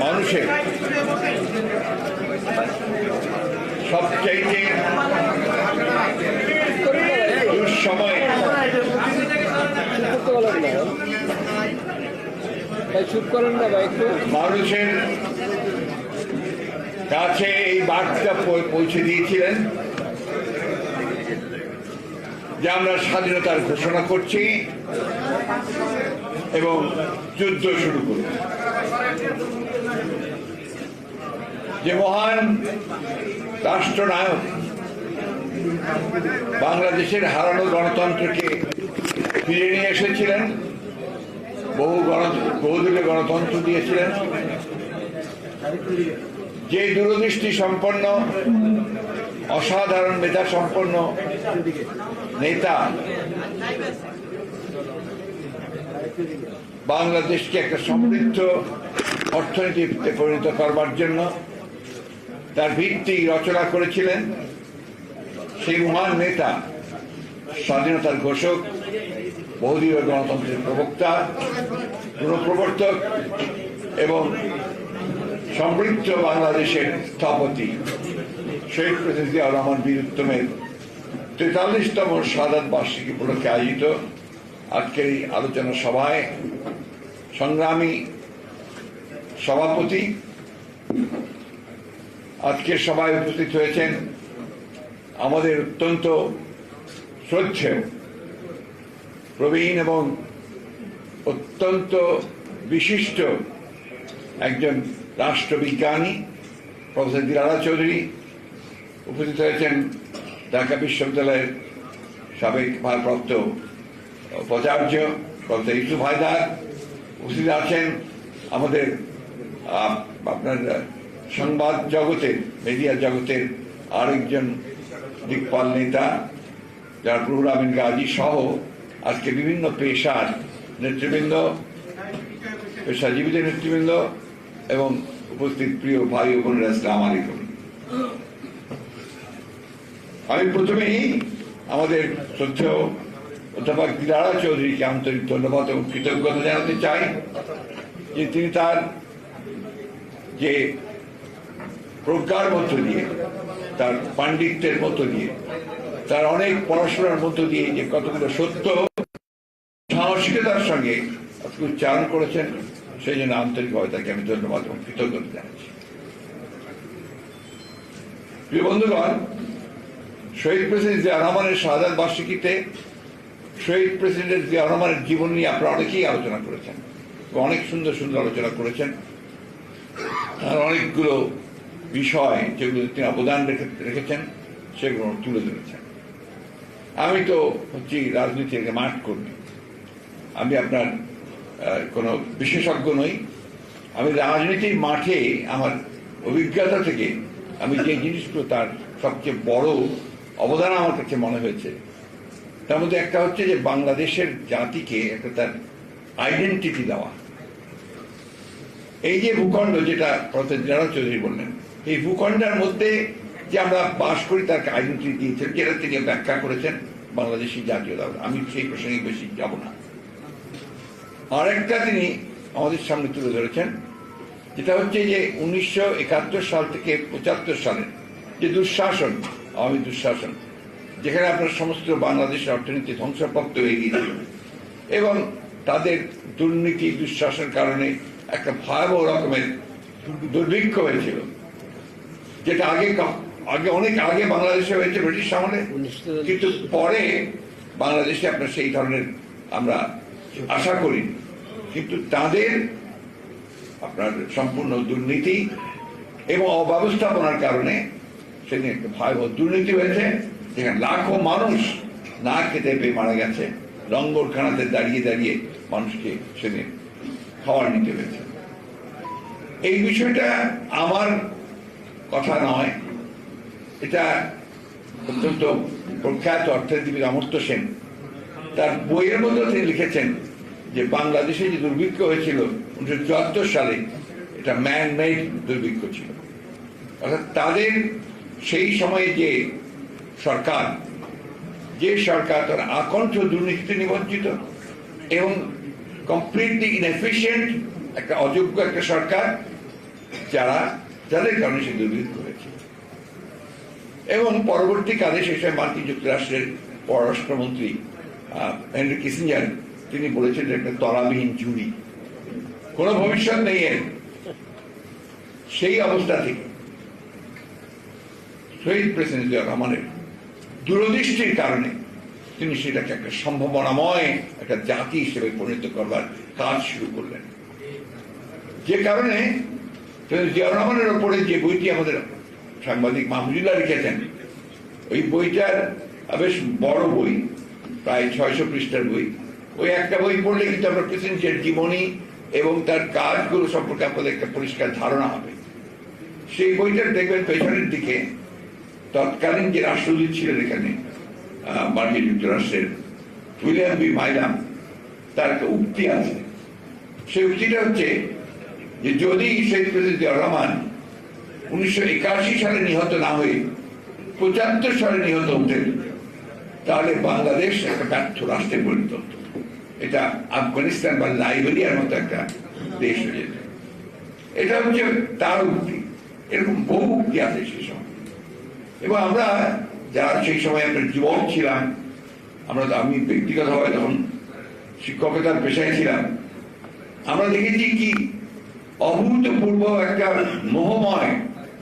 মানুষের সবচাইতে দুঃসময় করতে বলেন না ভাই চুপ করেন না ভাই একটু। মানুষের কাছে এই বার্তা পৌঁছে দিয়েছিলেন যে আমরা স্বাধীনতার ঘোষণা করছি। এবং যুদ্ধ শুরু করে। যে মহান রাষ্ট্রনায়ক বাংলাদেশের হারানো গণতন্ত্রকে ফিরে নিয়ে এসেছিলেন, বহু গণ বহুদলীয় গণতন্ত্র দিয়েছিলেন। যে দূরদৃষ্টি সম্পন্ন, অসাধারণ মেধা সম্পন্ন নেতা বাংলাদেশকে একটা সমৃদ্ধ অর্থনীতিতে পরিণত করবার জন্য তার ভিত্তি রচনা করেছিলেন সেই মহান নেতা, স্বাধীনতার ঘোষক, বহুদলীয় গণতন্ত্রের প্রবক্তা পুনঃপ্রবর্তক এবং সমৃদ্ধ বাংলাদেশের স্থপতি শহীদ জিয়াউর রহমান বীর উত্তমের তেতাল্লিশতম সাধারণ বার্ষিকী উপলক্ষে আয়োজিত আজকের এই আলোচনা সভায় সংগ্রামী সভাপতি আজকের সভায় উপস্থিত হয়েছেন আমাদের অত্যন্ত শ্রদ্ধেয় প্রবীণ এবং অত্যন্ত বিশিষ্ট একজন রাষ্ট্রবিজ্ঞানী, প্রফেসর দিলারা চৌধুরী উপস্থিত হয়েছেন ঢাকা বিশ্ববিদ্যালয়ের সাবেক ভারপ্রাপ্ত উপাচার্য প্রফেসর ইউসুফ হায়দার উপস্থিত আছেন আমাদের আপনার সংবাদ জগতের মিডিয়া জগতের আরেকজন দিকপাল নেতা, যার প্রভুর আমিন গাজী সহ আজকে বিভিন্ন পেশার নেতৃবৃন্দ, পেশাজীবীদের নেতৃবৃন্দ এবং উপস্থিত প্রিয় ভাই ও বোনেরা, আসসালাম আলাইকুম। আমি প্রথমেই আমাদের শ্রদ্ধেয় অধ্যাপক চৌধুরীকে আন্তরিক ধন্যবাদ এবং কৃতজ্ঞতা জানাতে চাই যে তিনি তার যে প্রজ্ঞার মধ্য দিয়ে, তার পাণ্ডিত্যের মধ্য দিয়ে, তার অনেক পড়াশোনার মধ্য দিয়ে যে কতগুলো সত্য সাহসিকতার সঙ্গে উচ্চারণ করেছেন, সেই জন্য আন্তরিকভাবে তাকে আমি ধন্যবাদ এবং কৃতজ্ঞতা জানাচ্ছি। প্রিয় বন্ধুগণ, শহীদ প্রেসিডেন্ট জিয়া রহমানের শাহাদ বার্ষিকীতে শহীদ প্রেসিডেন্ট জিয়া রহমানের জীবন নিয়ে আপনারা অনেকেই আলোচনা করেছেন অনেক সুন্দর সুন্দর আলোচনা করেছেন। আর অনেকগুলো বিষয় যেগুলো তিনি অবদান রেখে- রেখেছেন, সেগুলো তুলে ধরেছেন। আমি তো হচ্ছি রাজনীতির মাঠ কর্মী। আমি আপনার কোনো বিশেষজ্ঞ নই। আমি রাজনীতির মাঠে আমার অভিজ্ঞতা থেকে আমি যে জিনিসগুলো তার সবচেয়ে বড় অবদান আমার কাছে মনে হয়েছে তার মধ্যে একটা হচ্ছে যে বাংলাদেশের জাতিকে একটা তার আইডেন্টিটি দেওয়া। এই যে ভূখণ্ড যেটা জেনারেল চৌধুরী বললেন, এই ভূখণ্ডের মধ্যে যে আমরা বাস করি, তার আইডেন্টিটি দিয়েছেন, যেটা তিনি ব্যাখ্যা করেছেন বাংলাদেশি জাতীয়তাবাদ আমি সেই প্রসঙ্গে বেশি যাব না। আরেকটা তিনি আমাদের সামনে তুলে ধরেছেন, যেটা হচ্ছে যে উনিশশো একাত্তর সাল থেকে পঁচাত্তর সালের যে দুঃশাসন, আওয়ামী দুঃশাসন যেখানে আপনার সমস্ত বাংলাদেশের অর্থনীতি ধ্বংসপ্রাপ্ত হয়ে গিয়েছিল। এবং তাদের দুর্নীতি দুঃশাসন কারণে একটা ভয়াবহ রকমের দুর্ভিক্ষ হয়েছিল যেটা আগে আগে অনেক আগে বাংলাদেশে হয়েছে ব্রিটিশ আমলে। কিন্তু পরে বাংলাদেশে আপনার সেই ধরনের আমরা আশা করি। কিন্তু তাদের আপনার সম্পূর্ণ দুর্নীতি এবং অব্যবস্থাপনার কারণে সেদিন একটা ভয়াবহ দুর্নীতি হয়েছে। যেখানে লাখো মানুষ না খেতে পেয়ে মারা গেছে। লঙ্গরখানাতে দাঁড়িয়ে দাঁড়িয়ে মানুষকে সেদিন খাবার নিতে হয়েছে। এই বিষয়টা আমার কথা নয়। এটা অত্যন্ত প্রখ্যাত অর্থনীতিবিদ অমর্ত্য সেন তার বইয়ের মধ্যে তিনি লিখেছেন যে বাংলাদেশে যে দুর্ভিক্ষ হয়েছিল উনিশশো চুয়াত্তর সালে, এটা ম্যান মেড দুর্ভিক্ষ ছিল। অর্থাৎ তাদের সেই সময়ে যে সরকার, যে সরকার তার আকণ্ঠ দুর্নীতিতে নিমজ্জিত এবং কমপ্লিটলি ইনএফিসিয়েন্ট একটা অযোগ্য একটা সরকার যারা যাদের কারণে সে দুর্নীতি করেছে। এবং পরবর্তীকালে সময় মার্কিন যুক্তরাষ্ট্রের পররাষ্ট্রমন্ত্রী হেনরি কিসিঞ্জার তিনি বলেছেন একটা তলাবিহীন জুড়ি কোনো ভবিষ্যৎ নেই এর। সেই অবস্থা থেকে শহীদ প্রেসিডেন্ট রহমানের দূরদৃষ্টির কারণে তিনি সেটাকে একটা সম্ভাবনাময় একটা জাতি হিসেবে পরিণত করবার কাজ শুরু করলেন। যে কারণে শহীদ জিয়া রহমানের ওপরে যে বইটি আমাদের সাংবাদিক মাহমুদুল্লাহ লিখেছেন, ওই বইটার বেশ বড় বই, প্রায় ছয়শো পৃষ্ঠার বই, ওই একটা বই পড়লে কিন্তু আমরা প্রেসিডেন্টের জীবনী এবং তার কাজগুলো সম্পর্কে আপনাদের একটা পরিষ্কার ধারণা হবে। সেই বইটার দেখবেন পেছনের দিকে তৎকালীন যে রাষ্ট্রদূত ছিলেন এখানে মার্কিন যুক্তরাষ্ট্রের, উইলিয়াম বি মাইলাম, তার একটা উক্তি আছে। সেই উক্তিটা হচ্ছে যে যদি শহীদ প্রেসিডেন্ট রহমান উনিশশো একাশি সালে নিহত না হয়ে পঁচাত্তর সালে নিহত হতেন, তাহলে বাংলাদেশ একটা ব্যর্থ রাষ্ট্রে পরিণত এটা আফগানিস্তান বা লাইবেরিয়ার মতো একটা দেশ হয়ে যেত। এটা হচ্ছে তার উক্তি। এরকম বহু উক্তি আছে সেই সময়। এবং আমরা যারা সেই সময় একটা যুবক ছিলাম, আমরা আমি তখন শিক্ষকতার পেশায় ছিলাম, আমরা দেখেছি কি অভূতপূর্ব একটা মোহময়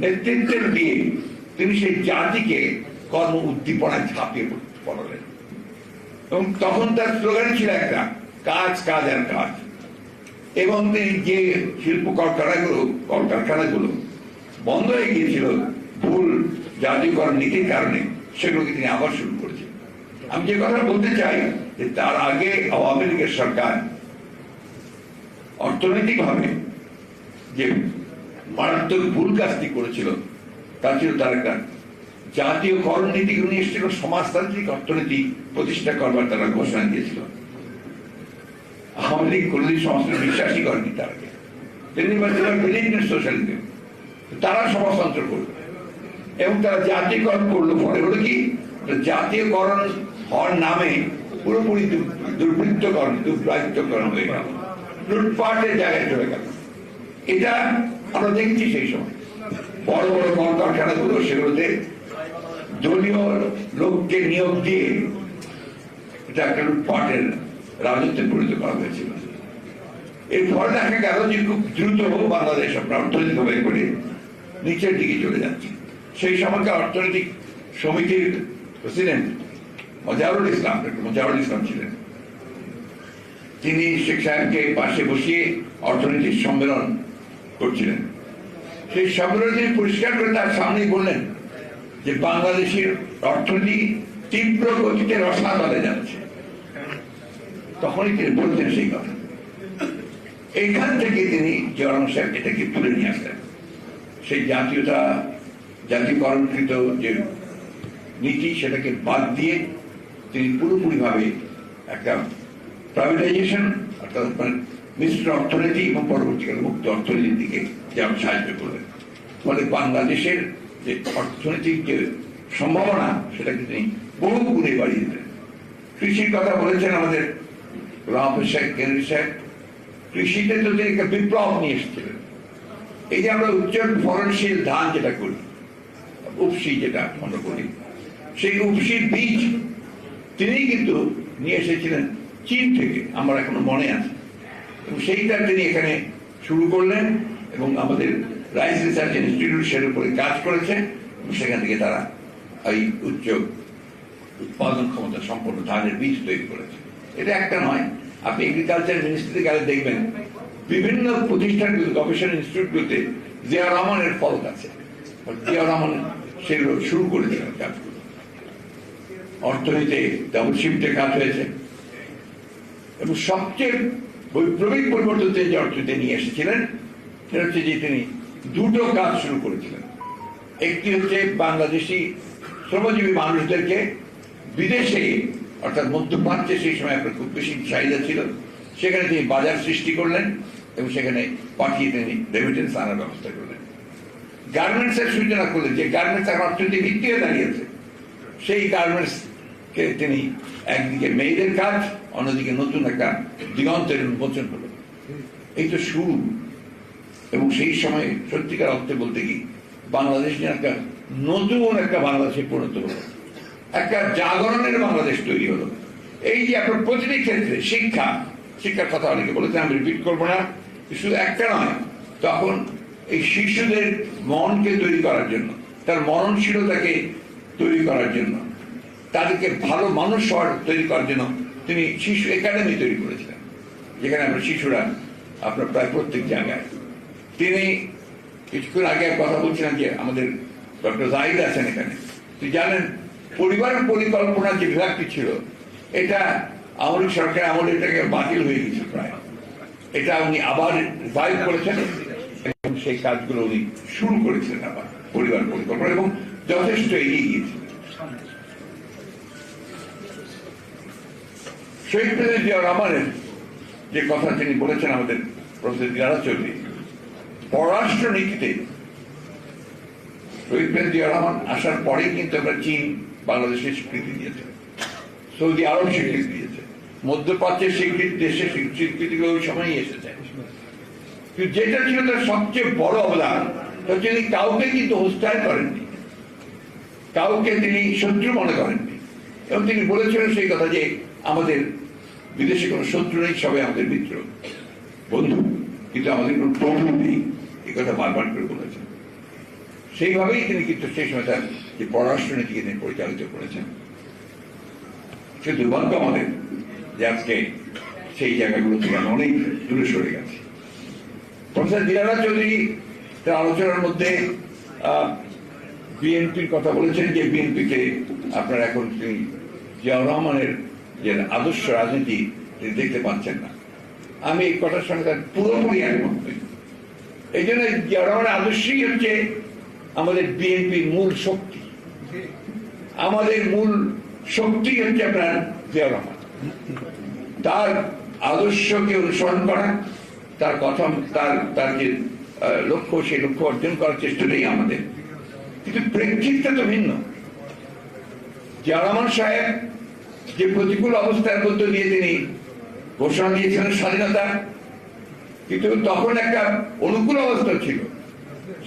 নেতৃত্বের দিয়ে তিনি সেই জাতিকে কর্ম উদ্দীপনায় ঝাঁপিয়ে পড়লেন। এবং তখন তার স্লোগান ছিল একটা, কাজ কাজ আর কাজ। এবং তিনি যে শিল্প কলকারখানাগুলো কলকারখানাগুলো বন্ধ হয়ে গিয়েছিল, ভুল জাতীয়করণ নীতির কারণে সেগুলোকে তিনি আবার শুরু করেছেন। আমি যে কথা বলতে চাই, যে তার আগে আওয়ামী লীগের সরকার অর্থনৈতিকভাবে যে মারাত্মক ভুল কাজটি করেছিল, তা ছিল তার একটা জাতীয় করণ নীতিগুলো নিয়ে এসেছিল সমাজতান্ত্রিক অর্থনীতি প্রতিষ্ঠা করবার তারা ঘোষণা দিয়েছিল। আওয়ামী লীগ কোনদিন সমাজকে বিশ্বাসই করেনি তার আগে। তিনি সোশ্যালিজম তারা সমাজতন্ত্র করল এবং তারা জাতীয়করণ করল ফলে। হলো কি? জাতীয়করণ হওয়ার নামে পুরোপুরি দুর্বৃত্তকরণ দুর্বৃত্তকরণ হয়ে গেল। লুটপাটের জায়গায় চলে গেল। এটা আমরা দেখছি সেই সময়। বড় বড় কলকারখানাগুলো সেগুলোতে দলীয় লোককে নিয়োগ দিয়ে এটা একটা লুটপাটের রাজত্বে পরিণত করা হয়েছিল। এর ফলে দেখা গেল যে খুব দ্রুত বাংলাদেশ আপনার অর্থনৈতিকভাবে করে নিচের দিকে চলে যাচ্ছে। সেই সময়কার অর্থনৈতিক সমিতির প্রেসিডেন্ট মজারুল ইসলাম মজারুল ইসলাম ছিলেন। তিনি শেখ সাহেবকে পাশে বসিয়ে অর্থনৈতিক সম্মেলন করছিলেন। সেই সম্মেলনে তিনি পরিষ্কার করে তার সামনেই বললেন যে বাংলাদেশের অর্থনীতি তীব্র গতিতে রসাতলে যাচ্ছে। তখনই তিনি বলতেন সেই কথা। এইখান থেকে তিনি জয়রাম সাহেব এটাকে তুলে নিয়ে আসলেন। সেই জাতীয়তা জাতীয়করণকৃত যে নীতি সেটাকে বাদ দিয়ে তিনি পুরোপুরিভাবে একটা প্রাইভেটাইজেশন অর্থাৎ মানে মিশ্র অর্থনীতি এবং পরবর্তীকালে মুক্ত অর্থনীতির দিকে যেমন সাহায্য করলেন ফলে বাংলাদেশের যে অর্থনৈতিক যে সম্ভাবনা, সেটাকে তিনি বহু গুণে বাড়িয়ে দিলেন। কৃষির কথা বলেছেন আমাদের রাম সাহেব কেন্দ্রী সাহেব। কৃষিতে তো তিনি একটা বিপ্লব নিয়ে এসেছিলেন। এই যে আমরা উচ্চ ফলনশীল ধান যেটা করি উপসি যেটা আমরা করি সেই উপসির বীজ তিনি কিন্তু নিয়ে এসেছিলেন চীন থেকে, আমার এখনও মনে আছে। এবং সেইটা তিনি এখানে শুরু করলেন এবং আমাদের রাইস রিসার্চ ইনস্টিটিউট সের উপরে কাজ করেছে সেখান থেকে তারা এই উচ্চ উৎপাদন ক্ষমতা সম্পন্ন ধানের বীজ তৈরি করেছে। এটা একটা নয়, আপনি এগ্রিকালচার মিনিস্ট্রিতে গেলে দেখবেন বিভিন্ন প্রতিষ্ঠানগুলো, গবেষণা ইনস্টিটিউটগুলোতে জিয়া রহমানের ফলক আছে। জিয়া রহমান সেগুলো শুরু করেছিলেন কাজগুলো অর্থনীতি ডাবল কাজ হয়েছে। এবং সবচেয়ে বৈপ্লবিক পরিবর্তন তিনি যে অর্থনীতি নিয়ে এসেছিলেন, সেটা হচ্ছে যে তিনি দুটো কাজ শুরু করেছিলেন। একটি হচ্ছে বাংলাদেশি শ্রমজীবী মানুষদেরকে বিদেশে, অর্থাৎ মধ্যপ্রাচ্যে সেই সময় আপনার খুব বেশি চাহিদা ছিল, সেখানে তিনি বাজার সৃষ্টি করলেন এবং সেখানে পাঠিয়ে তিনি রেমিটেন্স আনার ব্যবস্থা করলেন। গার্মেন্টস এর সূচনা করলেন যে গার্মেন্টস এখন অর্থনীতি ভিত্তি হয়ে দাঁড়িয়েছে সেই গার্মেন্টস কে তিনি একদিকে মেয়েদের কাজ, অন্যদিকে নতুন একটা দিগন্তের উন্মোচন হলো। এই তো শুরু। এবং সেই সময় সত্যিকার অর্থে বলতে কি, বাংলাদেশ যেন একটা নতুন একটা বাংলাদেশে পরিণত হলো। একটা জাগরণের বাংলাদেশ তৈরি হলো। এই যে আপনার প্রতিটি ক্ষেত্রে শিক্ষা, শিক্ষার কথা অনেকে বলেছে আমি রিপিট করব না, শুধু একটা নয়, তখন এই শিশুদের মনকে তৈরি করার জন্য। তার মননশীলতাকে তৈরি করার জন্য। তাদেরকে ভালো মানুষ হওয়ার তৈরি করার জন্য তিনি শিশু একাডেমি তৈরি করেছিলেন, যেখানে আমরা শিশুরা আপনার প্রায় প্রত্যেক জায়গায়। তিনি কিছুক্ষণ আগে কথা বলছিলেন যে আমাদের ডক্টর জাহিদ আছেন এখানে। তুই জানেন পরিবার পরিকল্পনা যে বিভাগটি ছিল, এটা আমলিক সরকার আমলে এটাকে বাতিল হয়ে গেছে প্রায়। এটা উনি আবার রিভাইভ করেছেন। সেই কাজগুলো উনি শুরু করেছিলেন আবার পরিবার পরিকল্পনা এবং যথেষ্ট এগিয়ে গিয়েছিলেন। শহীদ প্রেসিডেন্ট জিয়া রহমানের যে কথা তিনি বলেছেন আমাদের প্রফেসর দিলারা চৌধুরী পররাষ্ট্র নীতিতে শহীদ প্রেসিডেন্ট জিয়া রহমান আসার পরেই কিন্তু আমরা চীন, বাংলাদেশের স্বীকৃতি দিয়েছে সৌদি আরব স্বীকৃতি দিয়েছে মধ্যপ্রাচ্যের স্বীকৃতি দেশের স্বীকৃতিগুলো ওই সময়ই এসেছে যেটা ছিল তার সবচেয়ে বড় অবদান তিনি কাউকে কিন্তু হোস্টাইল করেননি। কাউকে তিনি শত্রু মনে করেননি। এবং তিনি বলেছিলেন সেই কথা যে আমাদের বিদেশে কোনো শত্রু নেই, সবাই আমাদের মিত্র। বন্ধু, কিন্তু আমাদের কোনো প্রভু নেই, এই কথা বারবার করে বলেছেন। সেইভাবেই তিনি কিন্তু সেই সময় তার যে পররাষ্ট্র নীতিকে তিনি পরিচালিত করেছেন। সে দুর্ভাগ্য আমাদের যে আজকে সেই জায়গাগুলো থেকে অনেক দূরে সরে গেছি। প্রফেসর দিলারা চৌধুরী তার আলোচনার মধ্যে বিএনপির কথা বলেছেন যে বিএনপিকে আপনার এখন তিনি জিয়াউর রহমানের যে আদর্শ রাজনীতি, তিনি দেখতে পাচ্ছেন না। আমি এই কথার সঙ্গে পুরোপুরি একমত নই। এই জন্য জিয়াউর রহমানের আদর্শই হচ্ছে আমাদের বিএনপির মূল শক্তি। আমাদের মূল শক্তি হচ্ছে আপনার জিয়াউর রহমান। তার আদর্শকে অনুসরণ করা তার কথা তার তার যে লক্ষ্য, সেই লক্ষ্য অর্জন করার চেষ্টাটাই আমাদের। কিন্তু প্রেক্ষিতটা তো ভিন্ন। জিয়া রহমান সাহেব যে প্রতিকূল অবস্থার মধ্য দিয়ে তিনি ঘোষণা দিয়েছিলেন স্বাধীনতা, কিন্তু তখন একটা অনুকূল অবস্থা ছিল।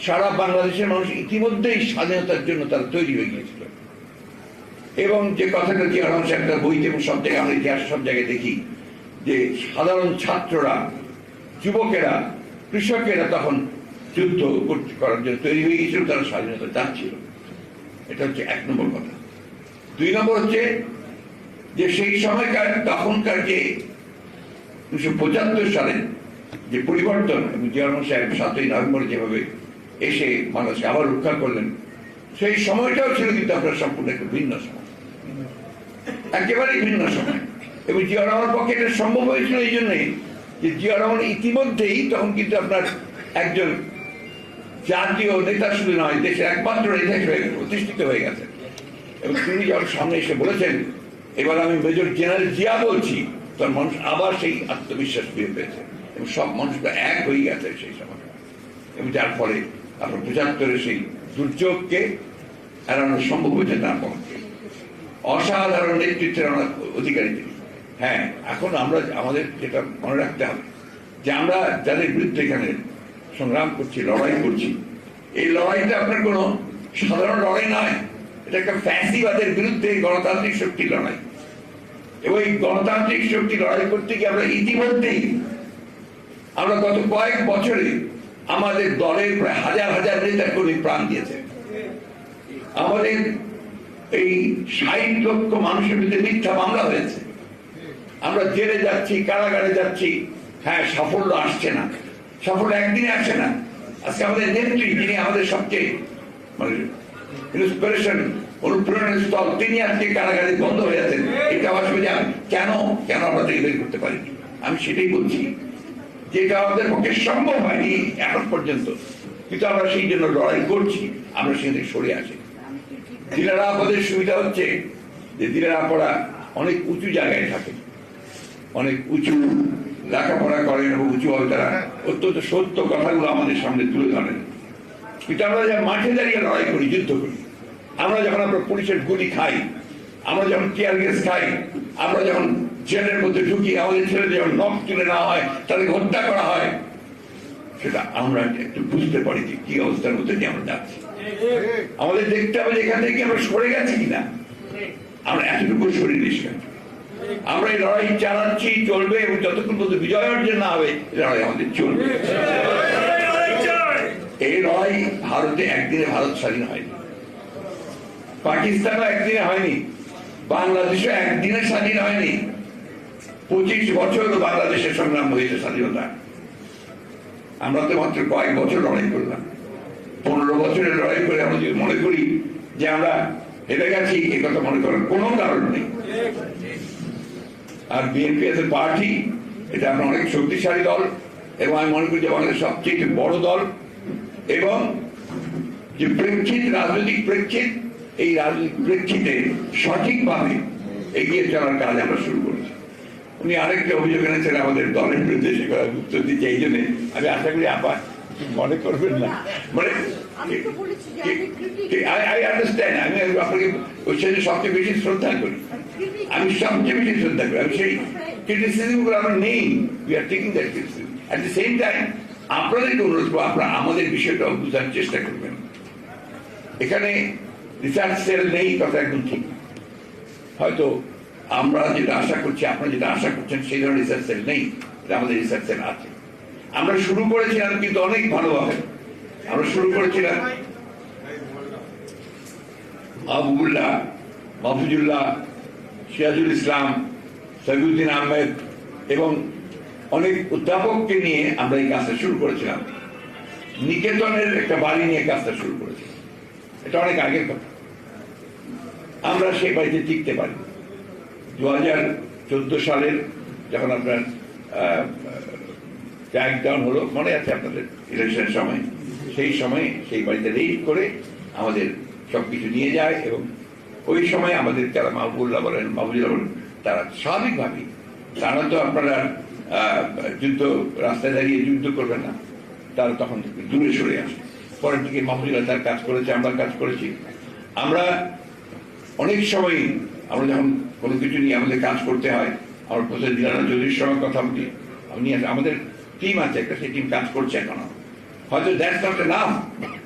সারা বাংলাদেশের মানুষ ইতিমধ্যেই স্বাধীনতার জন্য তারা তৈরি হয়ে গিয়েছিল। এবং যে কথাটা জিয়া রহমান সাহেব তার বইতে এবং সব জায়গায়, আমরা ইতিহাস সব জায়গায় দেখি যে সাধারণ ছাত্ররা যুবকেরা, কৃষকেরা তখন যুদ্ধ করার জন্য তৈরি হয়ে গিয়েছিল, তারা স্বাধীনতা চাচ্ছিল। এটা হচ্ছে এক নম্বর কথা। দুই নম্বর হচ্ছে যে সেই সময়কার, তখনকার যে উনিশশো পঁচাত্তর সালে যে পরিবর্তন, এবং জিয়া রহমান সাহেব সাতই নভেম্বর যেভাবে এসে মানুষকে আবার রক্ষা করলেন, সেই সময়টাও ছিল কিন্তু আপনার সম্পূর্ণ একটা ভিন্ন সময়। একেবারেই ভিন্ন সময়। এবং জিয়া পক্ষে এটা সম্ভব হয়েছিল এই জন্যই যে ইতিমধ্যেই তখন কিন্তু আপনার একজন জাতীয় নেতা শুধু নয়, দেশের একমাত্র নেতা হিসেবে প্রতিষ্ঠিত হয়ে গেছে এবং তিনি যখন সামনে এসে বলেছেন, এবার আমি মেজর জেনারেল জিয়া বলছি তখন মানুষ আবার সেই আত্মবিশ্বাস ফিরে পেয়েছে। এবং সব মানুষটা এক হয়ে গেছে সেই সময়। এবং যার ফলে আপনার পঁচাত্তরের সেই দুর্যোগকে এড়ানো সম্ভব হয়েছে তার পক্ষে। অসাধারণ নেতৃত্বের অধিকারী তিনি। হ্যাঁ এখন আমরা আমাদের যেটা মনে রাখতে হবে, যে আমরা যাদের বিরুদ্ধে এখানে সংগ্রাম করছি, লড়াই করছি, এই লড়াইটা আপনার কোনো সাধারণ লড়াই নয়, এটা একটা ফ্যাসিবাদের বিরুদ্ধে গণতান্ত্রিক শক্তির লড়াই। এবং এই গণতান্ত্রিক শক্তি লড়াই করতে গিয়ে আমরা ইতিমধ্যেই, আমরা গত কয়েক বছরে আমাদের দলের প্রায় হাজার হাজার নেতা কর্মী প্রাণ দিয়েছে। আমাদের এই ষাট লক্ষ মানুষের বিরুদ্ধে মিথ্যা মামলা হয়েছে। আমরা জেলে যাচ্ছি, কারাগারে যাচ্ছি। হ্যাঁ সাফল্য আসছে না। সাফল্য একদিনে আসছে না। আজকে আমাদের নেত্রী, যিনি আমাদের সবচেয়ে মানে ইন্সপিরেশন অনুপ্রেরণার স্থল, তিনি আজকে কারাগারে বন্ধ হয়ে আছেন। এটা আসবে যে কেন? কেন আমরা থেকে বের করতে পারিনি? আমি সেটাই বলছি যেটা আমাদের পক্ষে সম্ভব হয়নি এখন পর্যন্ত। কিন্তু আমরা সেই জন্য লড়াই করছি। আমরা সেখান থেকে সরে আসি। দিলারা আমাদের সুবিধা হচ্ছে যে দিলারা পড়া অনেক উঁচু জায়গায় থাকে। অনেক উঁচু লেখাপড়া করেন এবং উঁচুভাবে তারা। অত্যন্ত সত্য কথাগুলো আমাদের সামনে তুলে ধরেন। কিন্তু আমরা যখন মাঠে দাঁড়িয়ে লড়াই করি, যুদ্ধ করি, আমরা যখন আমরা পুলিশের গুলি খাই, আমরা যখন টিয়ার গ্যাস খাই, আমরা যখন জেলের মধ্যে ঢুকি, আমাদের ছেলে যেমন নখ তুলে নেওয়া হয় তাদেরকে হত্যা করা হয়, সেটা আমরা একটু বুঝতে পারি যে কি অবস্থার মধ্যে দিয়ে আমরা যাচ্ছি। আমাদের দেখতে হবে যে এখান থেকে আমরা সরে গেছি কিনা। আমরা এতটুকু দিস কেন আমরা এই লড়াই চালাচ্ছি, চলবে এবং যতক্ষণ পর্যন্ত বিজয় অর্জন না হবে লড়াই আমাদের চলবে। এই লড়াই ভারতে একদিনে ভারত স্বাধীন হয়নি। পাকিস্তানও একদিনে হয়নি। বাংলাদেশও একদিনে স্বাধীন হয়নি। পঁচিশ বছর বাংলাদেশের সংগ্রাম হয়েছে স্বাধীনতা। আমরা তো মাত্র কয়েক বছর লড়াই করলাম। পনেরো বছরের লড়াই করে আমরা যদি মনে করি যে আমরা হেরে গেছি, এ কথা মনে করার কোনো কারণ নেই। আর বিএনপি এস পার্টি এটা আমরা অনেক শক্তিশালী দল, এবং আমি মনে করি যে আমাদের সবচেয়ে বড় দল, এবং যে প্রেক্ষিত, রাজনৈতিক প্রেক্ষিত, এই রাজনৈতিক প্রেক্ষিতে সঠিকভাবে এগিয়ে চলার কাজ আমরা শুরু করেছি। উনি আরেকটা অভিযোগ এনেছেন আমাদের দলের বিরুদ্ধে সে কথা উত্তর দিতে, এই জন্য আমি আশা করি আবার মনে করবেন না। মানে আই আন্ডারস্ট্যান্ড আমি আপনাকে ওই সবচেয়ে বেশি শ্রদ্ধা করি। আমি সবচেয়ে বেশি শ্রদ্ধা করি আমি সেই আমরা নেই we are taking that criticism at the same time আপনাদেরকে অনুরোধ করব আপনারা আমাদের বিষয়টাও বোঝার চেষ্টা করবেন। এখানে রিসার্চ সেল নেই কথা একদম ঠিক। হয়তো আমরা যেটা আশা করছি আপনারা যেটা আশা করছেন সেই ধরনের রিসার্চ সেল নেই আমাদের রিসার্চ সেল আছে। আমরা শুরু করেছিলাম কিন্তু অনেক ভালোভাবে আমরা শুরু করেছিলাম আবুল্লাহ মাহফুজুল্লাহ সিরাজুল ইসলাম সহিউদ্দিন আহমেদ এবং অনেক অধ্যাপককে নিয়ে আমরা এই কাজটা শুরু করেছিলাম। নিকেতনের একটা বাড়ি নিয়ে কাজটা শুরু করেছিলাম। এটা অনেক আগের কথা। আমরা সেই বাড়িতে টিকতে পারি। দু হাজার চোদ্দ সালের যখন আপনার ট্যাগ ডাউন হলো, মনে আছে আপনাদের ইলেকশনের সময়? সেই সময়ে সেই বাড়িতে রেড করে আমাদের সব কিছু নিয়ে যায় এবং ওই সময় আমাদের যারা মাহবুল্লাহ বলেন, মাহবুবুল্লাহ বলেন, তারা স্বাভাবিকভাবেই, তারা তো আপনারা যুদ্ধ, রাস্তায় দাঁড়িয়ে যুদ্ধ করবেন না, তারা তখন দূরে সরে আসে। পরের দিকে মাহবুবুল্লাহ তার কাজ করেছে, আমরা কাজ করেছি। আমরা অনেক সময় আমরা যখন কোনো কিছু নিয়ে আমাদের কাজ করতে হয়, আমরা প্রথমে দিলানা চৌধুরীর সঙ্গে কথা বলি আপনি আমাদের টিম আছে, একটা সেই টিম কাজ করছে এখনও। হয়তো দ্যাটস নট নাম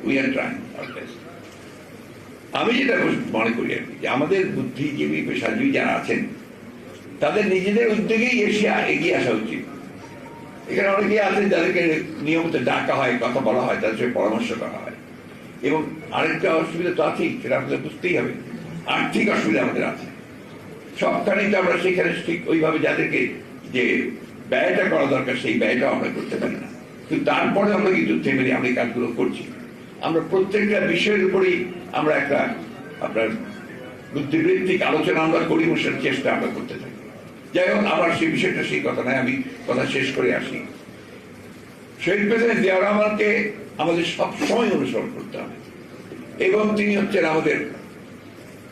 উই আর ট্রাইং আমি যেটা মনে করি আর কি, আমাদের বুদ্ধিজীবী পেশাজীবী যারা আছেন তাদের নিজেদের উদ্যোগেই এসে এগিয়ে আসা উচিত। এখানে অনেকেই আছেন যাদেরকে নিয়মিত ডাকা হয় কথা বলা হয় তাদের সঙ্গে পরামর্শ করা হয়। এবং আরেকটা অসুবিধা তো আছেই সেটা আমাদের বুঝতেই হবে। আর্থিক অসুবিধা আমাদের আছে। সবখানেই তো আমরা সেখানে ঠিক ওইভাবে যাদেরকে যে ব্যয়টা করা দরকার সেই ব্যয়টাও আমরা করতে পারি না। তারপরে আমরা কিন্তু থেমে নেই, আমরা কাজগুলো করছি। আমরা প্রত্যেকটা বিষয়ের উপরেই আমরা একটা আপনার বুদ্ধিবৃত্তিক আলোচনা আমরা করি বসার চেষ্টা আমরা করতে থাকি। যাই হোক আবার সেই বিষয়টা সেই কথা নয় আমি কথা শেষ করে আসি। শহীদ প্রেসিডেন্ট জিয়া রহমানকে আমাদের সব সময় অনুসরণ করতে হবে। এবং তিনি হচ্ছেন আমাদের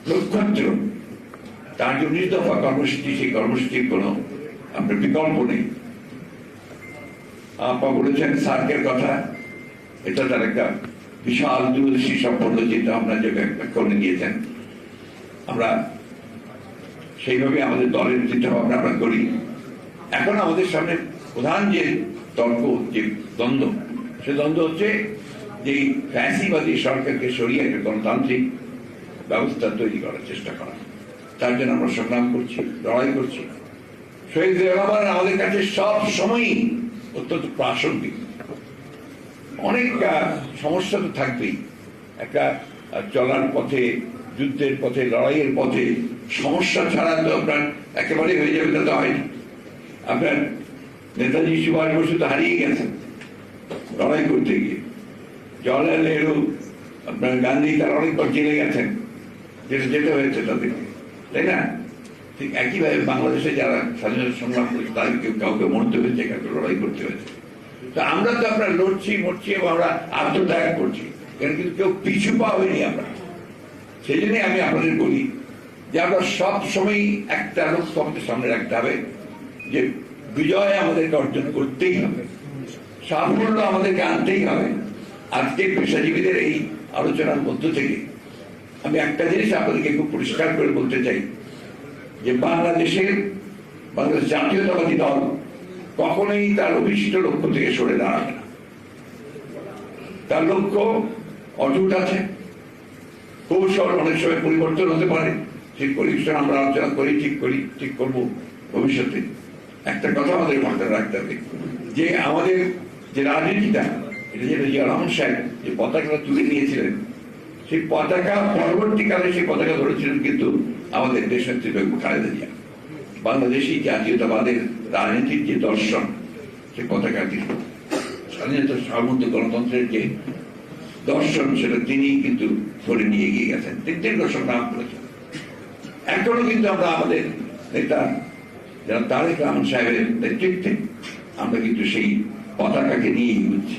লক্ষ্যান্ত্র তার যে উনিশ কর্মসূচি সেই কর্মসূচির কোনো আপনার বিকল্প নেই। আপা বলেছেন, সার্কের কথা। এটা তার একটা বিশাল দূরদর্শী সম্পন্ন চিন্তা ভাবনা যে করে দিয়েছেন আমরা সেইভাবে আমাদের দলের চিন্তা ভাবনা আমরা করি। এখন আমাদের সামনে প্রধান যে তর্ক, যে দ্বন্দ্ব, সে দ্বন্দ্ব হচ্ছে যে ফ্যাসিবাদী সরকারকে সরিয়ে একটা গণতান্ত্রিক ব্যবস্থা তৈরি করার চেষ্টা করা। তার জন্য আমরা সংগ্রাম করছি, লড়াই করছি। শহীদ রহমান আমাদের কাছে সব সময়ই অত্যন্ত প্রাসঙ্গিক। অনেক সমস্যা তো থাকবেই। একটা চলার পথে, যুদ্ধের পথে, লড়াইয়ের পথে সমস্যা ছাড়া তো আপনার একেবারে হয়ে যাবে তা তো হয়নি আপনার নেতাজি সুভাষ বসু তো হারিয়ে গেছেন লড়াই করতে গিয়ে। জওয়াহরলাল নেহরু, আপনার গান্ধী তারা অনেকবার জেলে গেছেন। যেটা যেতে হয়েছে তাদেরকে। তাই না? ঠিক একইভাবে বাংলাদেশে যারা স্বাধীনতা সংগ্রাম করেছে, তাদের কেউ কাউকে মরতে হয়েছে কাউকে লড়াই করতে হয়েছে। তো আমরা তো আমরা লড়ছি, মরছি এবং আমরা আত্মত্যাগ করছি। এখানে কিন্তু কেউ পিছু পাবেনি আমরা। সেই জন্যই আমি আপনাদের বলি যে আমরা সব সময় একটা লক্ষ্য আমাদের সামনে রাখতে হবে যে বিজয় আমাদেরকে অর্জন করতেই হবে। সাফল্য আমাদেরকে আনতেই হবে। আজকের পেশাজীবীদের এই আলোচনার মধ্য থেকে আমি একটা জিনিস আপনাদেরকে খুব পরিষ্কার করে বলতে চাই। যে বাংলাদেশের বাংলাদেশ জাতীয়তাবাদী দল কখনোই তার অভিষ্ট লক্ষ্য থেকে সরে দাঁড়াবে না। তার লক্ষ্য অটুট আছে। কৌশল অনেক সময় পরিবর্তন হতে পারে। সেই পরিবেশন আমরা আলোচনা করি, ঠিক করি, ঠিক করব ভবিষ্যতে। একটা কথা আমাদের মাথায় রাখতে হবে, যে আমাদের যে রাজনীতিটা, এটা যেটা জিয়া রহমান সাহেব যে পতাকাটা তুলে নিয়েছিলেন সেই পতাকা পরবর্তীকালে সেই পতাকা ধরেছিলেন কিন্তু আমাদের দেশনেত্রী বেগম খালেদা জিয়া। বাংলাদেশি জাতীয়তাবাদের রাজনীতির যে দর্শন সেই পতাকাটি স্বাধীনতা সার্বভৌম গণতন্ত্রের যে দর্শন, সেটা তিনি কিন্তু ধরে নিয়ে এগিয়ে গেছেন। তিনি দীর্ঘ সংগ্রাম করেছেন। এখনও কিন্তু আমরা আমাদের নেতা যারা তারেক রহমান সাহেবের নেতৃত্বে আমরা কিন্তু সেই পতাকাকে নিয়ে এগোচ্ছি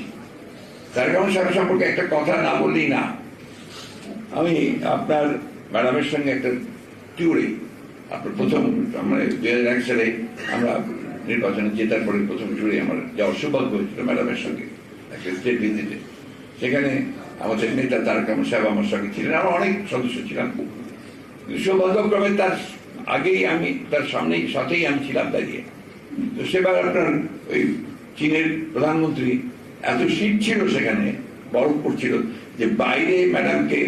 তারেক রহমান সাহেব সম্পর্কে একটা কথা না বললেই না। আমি আপনার ম্যাডামের সঙ্গে একটা ট্যুরে আপনার প্রথম মানে দুই হাজার এক সালে আমরা নির্বাচনে জেতার পরে প্রথম ট্যুরে আমার যাওয়ার সৌভাগ্য হয়েছিল ম্যাডামের সঙ্গে, একটা স্টেট ভিজিটে সেখানে আমাদের নেতা তারক রহমান সাহেব আমার সঙ্গে ছিলেন, আমরা অনেক সদস্য ছিলাম। সৌভাগ্যক্রমে তার আগেই আমি, তার সামনেই, সাথেই আমি ছিলাম দাঁড়িয়ে। তো সেবার আপনার ওই চীনের প্রধানমন্ত্রী এত শীত ছিল সেখানে, বরফ পড়ছিল যে বাইরে ম্যাডামকে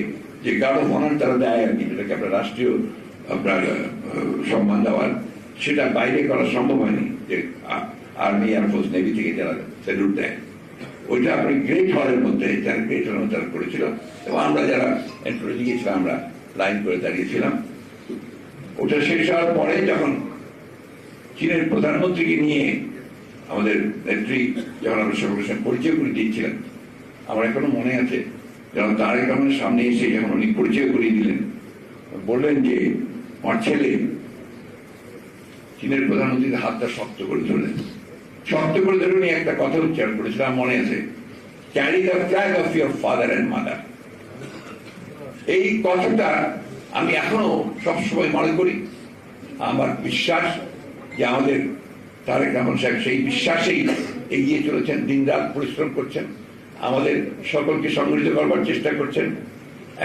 যে গাঢ় মনান তারা দেয় আর কি, যেটাকে আপনার রাষ্ট্রীয় আপনার সম্মান দেওয়ার, সেটা বাইরে করা সম্ভব হয়নি যে আর্মি এয়ারফোর্স নেভি থেকে যারা স্যালুট দেয়। ওইটা আপনি গ্রেট হলের মধ্যে যারা গ্রেট হলের মধ্যে তারা করেছিল। এবং আমরা যারা এন্ট্রি গিয়েছিলাম আমরা লাইন করে দাঁড়িয়েছিলাম। ওটা শেষ হওয়ার পরে যখন চীনের প্রধানমন্ত্রীকে নিয়ে আমাদের নেত্রী যখন আমরা সকলের সঙ্গে পরিচয় করে দিয়েছিলেন, আমার এখনও মনে আছে যখন তারেক রহমানের সামনে এসে যখন উনি পরিচয় করিয়ে দিলেন, বললেন যে আমার ছেলে চীনের প্রধানমন্ত্রীর হাতটা শক্ত করে ধরলেন। শক্ত করে ধরে উনি একটা কথা উচ্চারণ করেছিলাম মনে আছে carry the flag of your father and mother এই কথাটা আমি এখনও সবসময় মনে করি। আমার বিশ্বাস যে আমাদের তারেক রহমান সাহেব সেই বিশ্বাসেই এগিয়ে চলেছেন দিন রাত পরিশ্রম করছেন। আমাদের সকলকে সংগঠিত করবার চেষ্টা করছেন।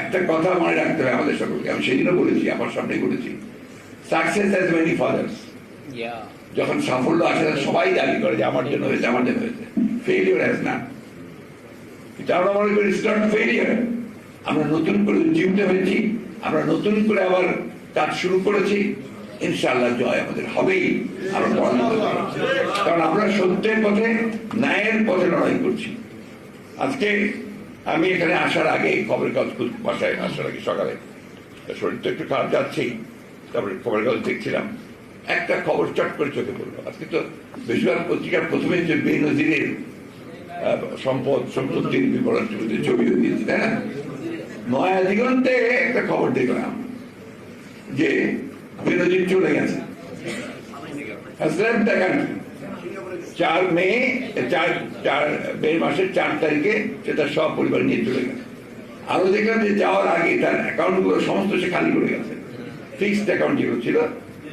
একটা কথা মনে রাখতে হবে আমাদের সকলকে। আমি সেদিনও বলেছি আমার সামনে বলেছি। সাকসেস হ্যাজ মেনি ফাদার্স যখন সাফল্য আসে সবাই দাবি করে যে আমার জন্য হয়েছে আমার জন্য হয়েছে। ফেলিওর হ্যাজ না কিন্তু আমরা মনে করি ইটস নট ফেলিয়ার আমরা নতুন করে উজ্জীবিত হয়েছি আমরা নতুন করে আবার কাজ শুরু করেছি। ইনশাআল্লাহ জয় আমাদের হবেই। আমরা কারণ আমরা সত্যের পথে ন্যায়ের পথে লড়াই করছি। আজকে আমি এখানে আসার আগে খবরের কাগজ বাসায় আসার আগে সকালে। শরীর তো একটু খারাপ যাচ্ছেই, তারপরে খবরের কাগজ দেখছিলাম। একটা খবর চট করে চোখে পড়ল। আজকে তো বেশিরভাগ পত্রিকার প্রথমে যে বেনজিরের সম্পদ, সম্পত্তির বিবরণ ছবিও দিয়েছে, তাই না? নয়া দিগন্তে একটা খবর দেখলাম যে বেনজির চলে গেছে। country. চার মে, চার চার মে মাসের চার তারিখে সে তার সব পরিবার নিয়ে চলে গেছে। আরও দেখলাম যে যাওয়ার আগে তার অ্যাকাউন্টগুলো সমস্ত সে খালি করে গেছে। ফিক্সড অ্যাকাউন্ট যেগুলো ছিল,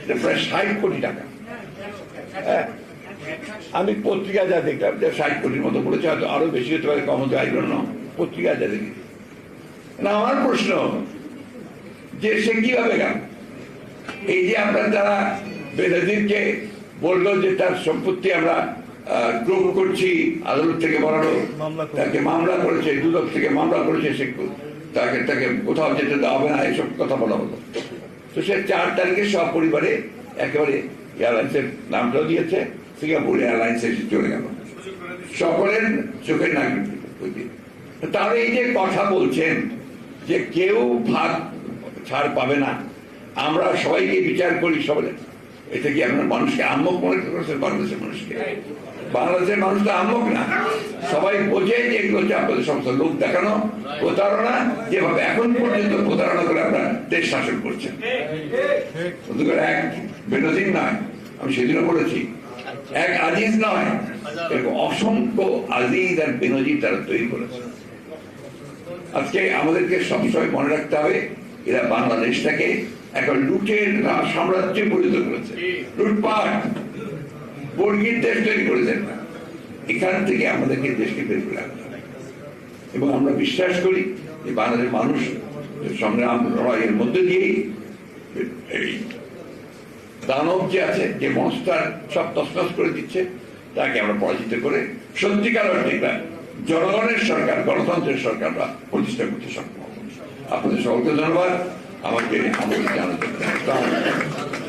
সেটা প্রায় ষাট কোটি টাকা। হ্যাঁ? আমি পত্রিকা যা দেখলাম, যে ষাট কোটির মতো পড়েছে, হয়তো আরও বেশি হতে পারে, কম হতে পারে না পত্রিকা যা দেখি। না, আমার প্রশ্ন, যে সে কীভাবে গেল? এই যে আপনার যারা বেনজিরকে বলল যে তার সম্পত্তি আমরা গ্রহ করছি আদালত থেকে বলানো তাকে মামলা করেছে। দুদক থেকে মামলা করেছে সে তাকে তাকে কোথাও যেতে দেওয়া হবে না এসব কথা বলা হলো। তো সে চার তারিখে সব পরিবারে একেবারে এয়ারলাইন্সের নামটাও দিয়েছে সিঙ্গাপুর এয়ারলাইন্সে এসে চলে গেল। সকলের চোখের নাক তাহলে এই যে কথা বলছেন যে কেউ ভাগ ছাড় পাবে না আমরা সবাইকে বিচার করি সবাই। এটা কি আপনার মানুষকে আম্মক মনে করছেন বাংলাদেশের মানুষকে। বাংলাদেশের মানুষ তো আম্মক না। সবাই বোঝে যে এগুলো হচ্ছে আপনাদের সমস্ত লোক দেখানো প্রতারণা যেভাবে এখন পর্যন্ত প্রতারণা করে আপনারা দেশ শাসন করছেন। এক বেনজির নয় আমি সেদিনও বলেছি এক আজিজ নয় এরকম অসংখ্য আজিজ আর বেনজির তারা তৈরি করেছে। আজকে আমাদেরকে সবসময় মনে রাখতে হবে এরা বাংলাদেশটাকে একটা লুটের রা- সাম্রাজ্যে পরিণত করেছে। লুটপাট। বর্গীর দেশ তৈরি করেছেন না। এখান থেকে আমাদেরকে দেশকে বের করে আনতে এবং আমরা বিশ্বাস করি যে বাংলাদেশের মানুষ সংগ্রাম লড়াইয়ের মধ্যে দিয়েই এই দানব যে আছে যে মনস্টার সব তসনস করে দিচ্ছে তাকে আমরা পরাজিত করে সত্যিকার অর্থে জনগণের সরকার গণতন্ত্রের সরকার আমরা প্রতিষ্ঠা করতে সক্ষম আপনাদের সকলকে ধন্যবাদ। I'm gonna get it. I'm gonna get down.